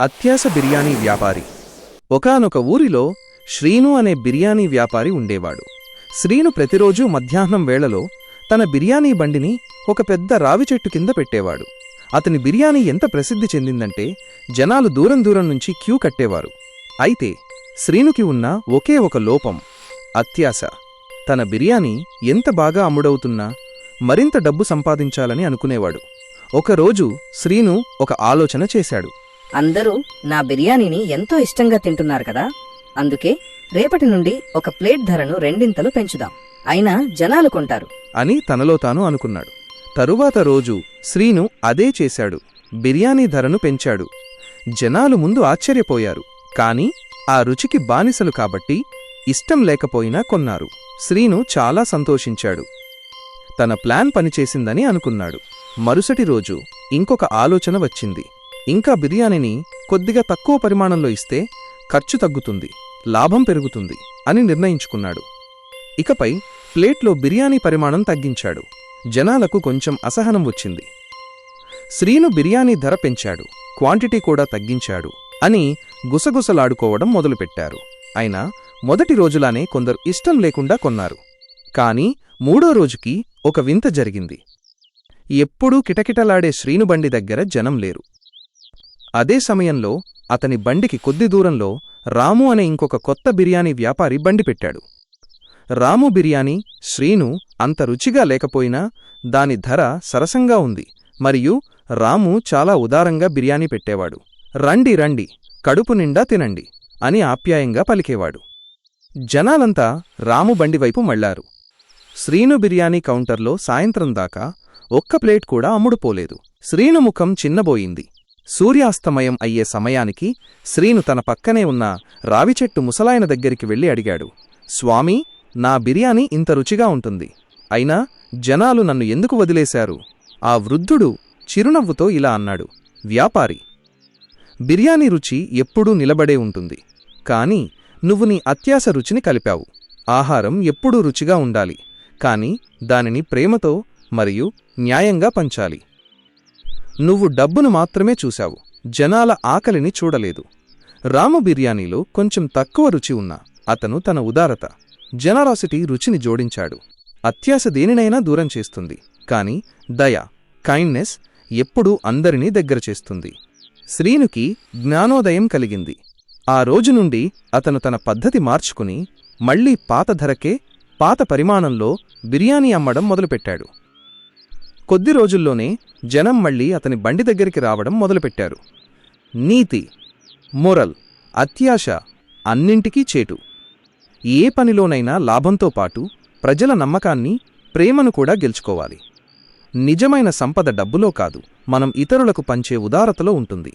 అత్యాస బిర్యానీ వ్యాపారి. ఒకానొక ఊరిలో శ్రీను అనే బిర్యానీ వ్యాపారి ఉండేవాడు. శ్రీను ప్రతిరోజూ మధ్యాహ్నం వేళలో తన బిర్యానీ బండిని ఒక పెద్ద రావి చెట్టు కింద పెట్టేవాడు. అతని బిర్యానీ ఎంత ప్రసిద్ధి చెందిందంటే జనాలు దూరం దూరం నుంచి క్యూ కట్టేవారు. అయితే శ్రీనుకి ఉన్న ఒకే ఒక లోపం అత్యాశ తన బిర్యానీ ఎంత బాగా అమ్ముడవుతున్నా మరింత డబ్బు సంపాదించాలని అనుకునేవాడు. ఒకరోజు శ్రీను ఒక ఆలోచన చేశాడు. అందరూ నా బిర్యానీని ఎంతో ఇష్టంగా తింటున్నారు కదా. అందుకే రేపటి నుండి ఒక ప్లేట్ ధరను రెండింతలు పెంచుదాం. అయినా జనాలు కొంటారు. అని తనలో తాను అనుకున్నాడు. తరువాత రోజు శ్రీను అదే చేశాడు. బిర్యానీ ధరను పెంచాడు. జనాలు ముందు ఆశ్చర్యపోయారు. కాని ఆ రుచికి బానిసలు కాబట్టి ఇష్టం లేకపోయినా కొన్నారు. శ్రీను చాలా సంతోషించాడు. తన ప్లాన్ పనిచేసిందని అనుకున్నాడు. మరుసటి రోజు ఇంకొక ఆలోచన వచ్చింది. ఇంకా బిర్యానీని కొద్దిగా తక్కువ పరిమాణంలో ఇస్తే ఖర్చు తగ్గుతుంది లాభం పెరుగుతుంది అని నిర్ణయించుకున్నాడు. ఇకపై ప్లేట్లో బిర్యానీ పరిమాణం తగ్గించాడు. జనాలకు కొంచెం అసహనం వచ్చింది. శ్రీను బిర్యానీ ధర పెంచాడు క్వాంటిటీ కూడా తగ్గించాడు అని గుసగుసలాడుకోవడం మొదలుపెట్టారు. అయినా మొదటి రోజులానే కొందరు ఇష్టం లేకుండా కొన్నారు. కాని మూడో రోజుకి ఒక వింత జరిగింది. ఎప్పుడూ కిటకిటలాడే శ్రీనుబండి దగ్గర జనం లేరు. అదే సమయంలో అతని బండికి కొద్ది దూరంలో రాము అనే ఇంకొక కొత్త బిర్యానీ వ్యాపారి బండి పెట్టాడు. రాము బిర్యానీ శ్రీను అంత రుచిగా లేకపోయినా దాని ధర సరసంగా ఉంది మరియు రాము చాలా ఉదారంగా బిర్యానీ పెట్టేవాడు. రండి రండి కడుపు నిండా తినండి అని ఆప్యాయంగా పలికేవాడు. జనాలంతా రాము బండివైపు మళ్ళారు శ్రీను బిర్యానీ కౌంటర్లో సాయంత్రం దాకా ఒక్క ప్లేట్ కూడా అమ్ముడుపోలేదు. శ్రీను ముఖం చిన్నబోయింది. సూర్యాస్తమయం అయ్యే సమయానికి శ్రీను తన పక్కనే ఉన్న రావిచెట్టు ముసలాయన దగ్గరికి వెళ్ళి అడిగాడు స్వామి నా బిర్యానీ ఇంత రుచిగా ఉంటుంది. అయినా జనాలు నన్ను ఎందుకు వదిలేశారు? ఆ వృద్ధుడు చిరునవ్వుతో ఇలా అన్నాడు వ్యాపారి బిర్యానీ రుచి ఎప్పుడూ నిలబడే ఉంటుంది. కాని నువ్వు నీ అత్యాస రుచిని కలిపావు. ఆహారం ఎప్పుడూ రుచిగా ఉండాలి. కాని దానిని ప్రేమతో మరియు న్యాయంగా పంచాలి. నువ్వు డబ్బును మాత్రమే చూశావు. జనాల ఆకలిని చూడలేదు. రాము బిర్యానీలో కొంచెం తక్కువ రుచి ఉన్నా అతను తన ఉదారత జనరాసిటీ రుచిని జోడించాడు. అత్యాశ దేనినైనా దూరం చేస్తుంది. కాని దయ కైండ్నెస్ ఎప్పుడూ అందరినీ దగ్గర చేస్తుంది. శ్రీనుకి జ్ఞానోదయం కలిగింది. ఆ రోజు నుండి అతను తన పద్ధతి మార్చుకుని మళ్ళీ పాత ధరకే పాత పరిమాణంలో బిర్యానీ అమ్మడం మొదలుపెట్టాడు. కొద్ది రోజుల్లోనే జనం మళ్ళీ అతని బండి దగ్గరికి రావడం మొదలుపెట్టారు. నీతి మొరల్ అత్యాశ అన్నింటికీ చేటు. ఏ పనిలోనైనా లాభంతో పాటు ప్రజల నమ్మకాన్ని ప్రేమను కూడా గెలుచుకోవాలి. నిజమైన సంపద డబ్బులో కాదు మనం ఇతరులకు పంచే ఉదారతలో ఉంటుంది.